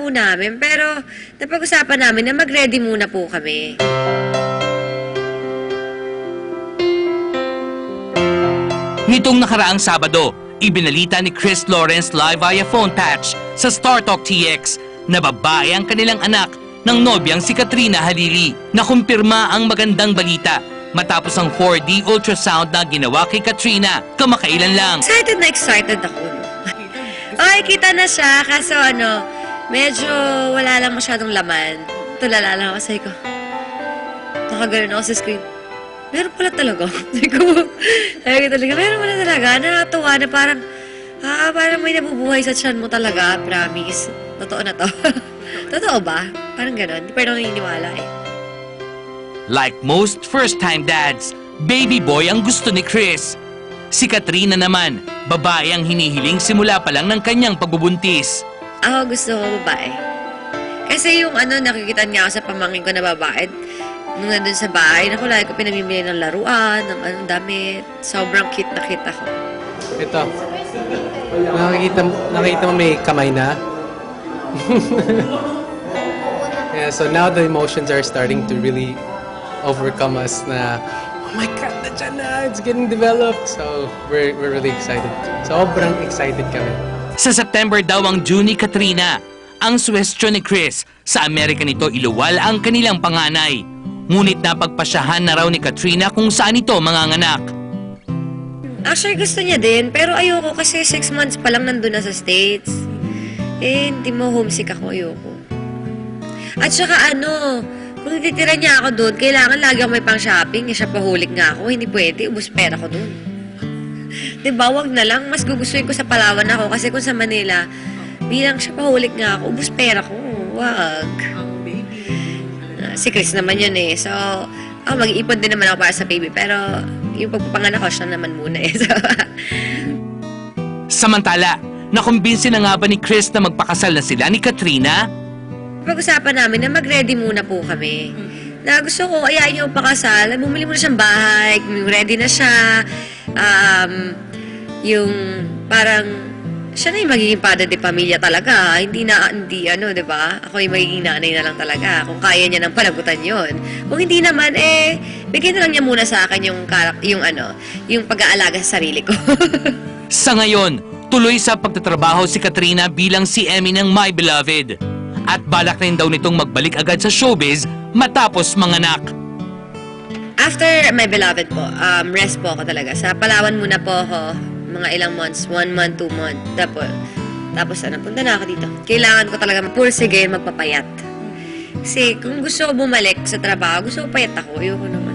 po namin, pero napag-usapan namin na mag-ready muna po kami. Nitong nakaraang Sabado, ibinalita ni Chris Lawrence live via phone patch sa Star Talk TX na babae ang kanilang anak ng nobyang si Katrina Halili na kumpirma ang magandang balita matapos ang 4D ultrasound na ginawa kay Katrina kamakailan lang. Excited na excited ako, no? Ay, kita na siya, kaso ano, medyo wala lang masyadong laman. Tulala lang ako, sabi ko, nakaganon ako sa screen. Meron pala talaga. Sabi ko, sabi ko talaga, meron pala talaga. Nakatuwa na parang, ah, parang may nabubuhay sa tiyan mo talaga, promise. Totoo na to. Totoo ba? Parang ganon. Hindi pa rin ako naniniwala eh. Like most first-time dads, baby boy ang gusto ni Chris. Si Katrina naman, babae ang hinihiling simula pa lang ng kanyang pagbubuntis. Ako gusto ko babae. Kasi yung ano, nakikita niya ako sa pamangkin ko na babae. Nung nandun sa bahay, naku, lagi ko pinamimili ng laruan, ng anong damit. Sobrang cute na cute ako. Ito. Nakikita, nakikita mo may kamay na? yeah, so now the emotions are starting to really overcome us na, oh my God, nandiyan na, it's getting developed. So we're, we're really excited. Sobrang excited kami. Sa September daw ang June Katrina. Ang suwestyon ni Chris, sa Amerika nito iluwal ang kanilang panganay. Ngunit napagpasyahan na raw ni Katrina kung saan ito manganganak. Actually, gusto niya din, pero ayoko kasi six months pa lang nandun na sa States. Eh, hindi mo homesick ako, ayoko. At saka ano, kung titira niya ako doon, kailangan lagi ako may pang-shopping. Eh, siya pahulik nga ako, hindi pwede, ubus pera ko doon. Diba, wag na lang. Mas gugustuhin ko sa Palawan ako kasi kung sa Manila, bilang siya pahulik nga ako, ubus pera ko. Wag. Ah, si Chris naman yun eh. So, ako mag-iipon din naman ako para sa baby. Pero, yung pagpapanganak ko, siya naman muna eh. So, Samantala, nakumbinsi na nga ba ni Chris na magpakasal na sila ni Katrina? pag-usapan namin na mag-ready muna po kami. Na gusto ko, ayayin niyo pakasal. Bumili muna siyang bahay, ready na siya. Um, yung parang, siya na yung magiging padre de pamilya talaga. Hindi na, hindi ano, di ba? Ako yung magiging nanay na lang talaga. Kung kaya niya ng palagutan yon. Kung hindi naman, eh, bigyan na lang niya muna sa akin yung, yung ano, yung pag-aalaga sa sarili ko. Sa ngayon, tuloy sa pagtatrabaho si Katrina bilang si Emmy ng My Beloved. At balak rin daw nitong magbalik agad sa showbiz matapos manganak. After my beloved po, um, rest po ako talaga. Sa Palawan muna po ako, mga ilang months, one month, two month. Tapos, tapos ano, punta na ako dito. Kailangan ko talaga mapursige, magpapayat. Kasi kung gusto ko bumalik sa trabaho, gusto ko payat ako. Ayoko nang